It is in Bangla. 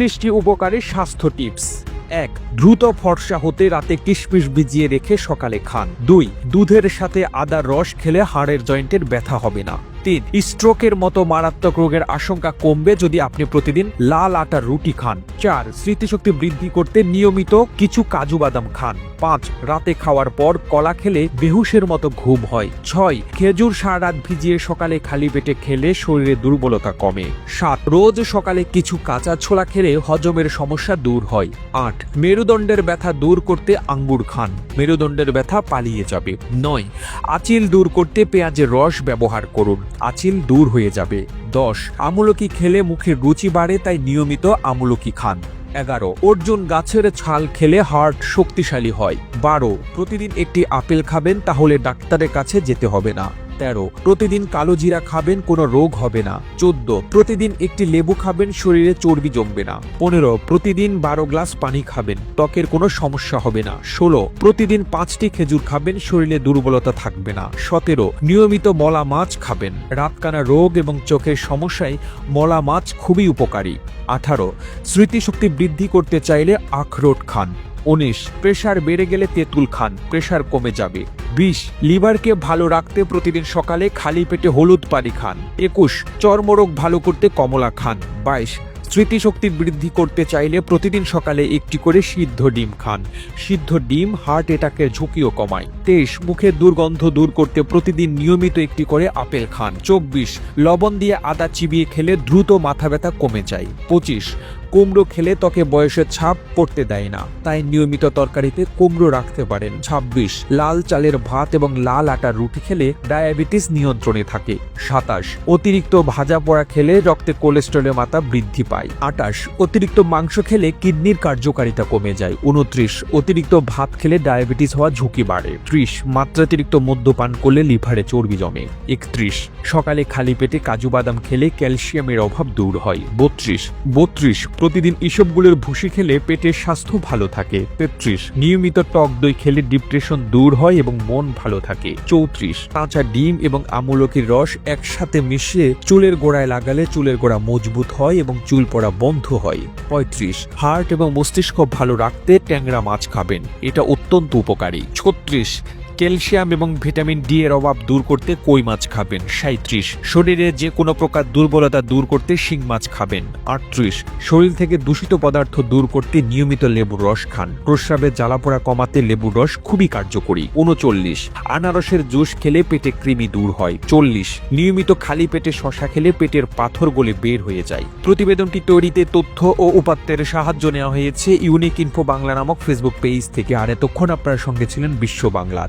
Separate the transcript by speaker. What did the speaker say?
Speaker 1: বত্রিশটি উপকারী স্বাস্থ্য টিপস। এক, দ্রুত ফর্সা হতে রাতে কিশমিশ ভিজিয়ে রেখে সকালে খান। দুই, দুধের সাথে আদার রস খেলে হাড়ের জয়েন্টের ব্যথা হবে না। তিন স্ট্রোকের মতো মারাত্মক রোগের আশঙ্কা কমবে যদি আপনি প্রতিদিন লাল আটার রুটি খান। চার, স্মৃতিশক্তি বৃদ্ধি করতে নিয়মিত কিছু কাজু বাদাম খান। পাঁচ, রাতে খাওয়ার পর কলা খেলে বেহুশের মতো ঘুম হয়। ছয়, খেজুর সারা রাত ভিজিয়ে সকালে খালি পেটে খেলে শরীরে দুর্বলতা কমে। সাত, রোজ সকালে কিছু কাঁচা ছোলা খেলে হজমের সমস্যা দূর হয়। আট, মেরুদণ্ডের ব্যথা দূর করতে আঙ্গুর খান। মেরুদণ্ডের ব্যথা পালিয়ে যাবে। নয়, আচিল দূর করতে পেঁয়াজের রস ব্যবহার করুন। আচিল দূর হয়ে যাবে। দশ, আমলকি খেলে মুখের রুচি বাড়ে, তাই নিয়মিত আমলকি খান। এগারো, অর্জুন গাছের ছাল খেলে হার্ট শক্তিশালী হয়। বারো, প্রতিদিন একটি আপেল খাবেন, তাহলে ডাক্তারের কাছে যেতে হবে না। তেরো, প্রতিদিন কালো জিরা খাবেন, কোনো রোগ হবে না। চোদ্দ, প্রতিদিন একটি লেবু খাবেন, শরীরে চর্বি জমবে না। পনেরো, প্রতিদিন বারো গ্লাস পানি খাবেন, ত্বকের কোনো সমস্যা হবে না। ষোলো, প্রতিদিন পাঁচটি খেজুর খাবেন, শরীরে দুর্বলতা থাকবে না। সতেরো, নিয়মিত মলা মাছ খাবেন। রাতকানা রোগ এবং চোখের সমস্যায় মলা মাছ খুবই উপকারী। আঠারো, স্মৃতিশক্তি বৃদ্ধি করতে চাইলে আখরোট খান। উনিশ, প্রেশার বেড়ে গেলে তেঁতুল খান, প্রেশার কমে যাবে। বিশ, লিভারকে ভালো রাখতে প্রতিদিন সকালে খালি পেটে হলুদ পানি খান। একুশ, চর্মরোগ ভালো করতে কমলা খান। বাইশ, স্মৃতিশক্তি বৃদ্ধি করতে চাইলে প্রতিদিন সকালে একটি করে সিদ্ধ ডিম খান। সিদ্ধ ডিম হার্ট অ্যাটাকের ঝুঁকিও কমায়। তেইশ মুখের দুর্গন্ধ দূর করতে প্রতিদিন নিয়মিত একটি করে আপেল খান। চব্বিশ, লবণ দিয়ে আদা চিবিয়ে খেলে দ্রুত মাথা ব্যথা কমে যায়। পঁচিশ কুমড়ো খেলে ত্বকে বয়সের ছাপ পড়তে দেয় না। তাই নিয়মিত তরকারিতে কুমড়ো রাখতে পারেন। ছাব্বিশ, লাল চালের ভাত এবং লাল আটার রুটি খেলে ডায়াবেটিস নিয়ন্ত্রণে থাকে। সাতাশ, অতিরিক্ত ভাজা পোড়া খেলে রক্তে কোলেস্টেরলের মাত্রা বৃদ্ধি পায়। আটাশ, অতিরিক্ত মাংস খেলে কিডনির কার্যকারিতা কমে যায়। উনত্রিশ অতিরিক্ত ভাত খেলে ডায়াবেটিস হওয়া ঝুঁকি বাড়ে। ত্রিশ, মাত্রাতিরিক্ত মদ্যপান করলে লিভারে চর্বি জমে। একত্রিশ, সকালে খালি পেটে কাজু বাদাম খেলে ক্যালসিয়ামের অভাব দূর হয়। বত্রিশ বত্রিশ প্রতিদিন ইসবগুলোর ভুসি খেলে পেটের স্বাস্থ্য ভালো থাকে। তেত্রিশ, নিয়মিত টক দই খেলে ডিপ্রেশন দূর হয় এবং মন ভালো থাকে। চৌত্রিশ, কাঁচা ডিম এবং আমলকির রস একসাথে মিশিয়ে চুলের গোড়ায় লাগালে চুলের গোড়া মজবুত হয় এবং চুল পড়া বন্ধ হয়। পঁয়ত্রিশ, হার্ট এবং মস্তিষ্ক ভালো রাখতে ট্যাংরা মাছ খাবেন। এটা অত্যন্ত উপকারী। ছত্রিশ ক্যালসিয়াম এবং ভিটামিন ডি এর অভাব দূর করতে কই মাছ খাবেন? সাঁত্রিশ শরীরে যে কোনো প্রকার দুর্বলতা দূর করতে শিং মাছ খাবেন। আটত্রিশ। শরীর থেকে দূষিত পদার্থ দূর করতে নিয়মিত লেবুর রস খান। প্রস্রাবে জ্বালাপোড়া কমাতে লেবুর রস খুবই কার্যকরী। উনচল্লিশ। আনারসের জুস খেলে পেটে কৃমি দূর হয়। চল্লিশ। নিয়মিত খালি পেটে শশা খেলে পেটের পাথর গলে বের হয়ে যায়। প্রতিবেদনটি তৈরিতে তথ্য ও উপাত্তের সাহায্য নেওয়া হয়েছে। ইউনিক ইনফো বাংলা নামক ফেসবুক পেজ থেকে। আর এতক্ষণ আপনার সঙ্গে ছিলেন বিশ্ব বাংলার।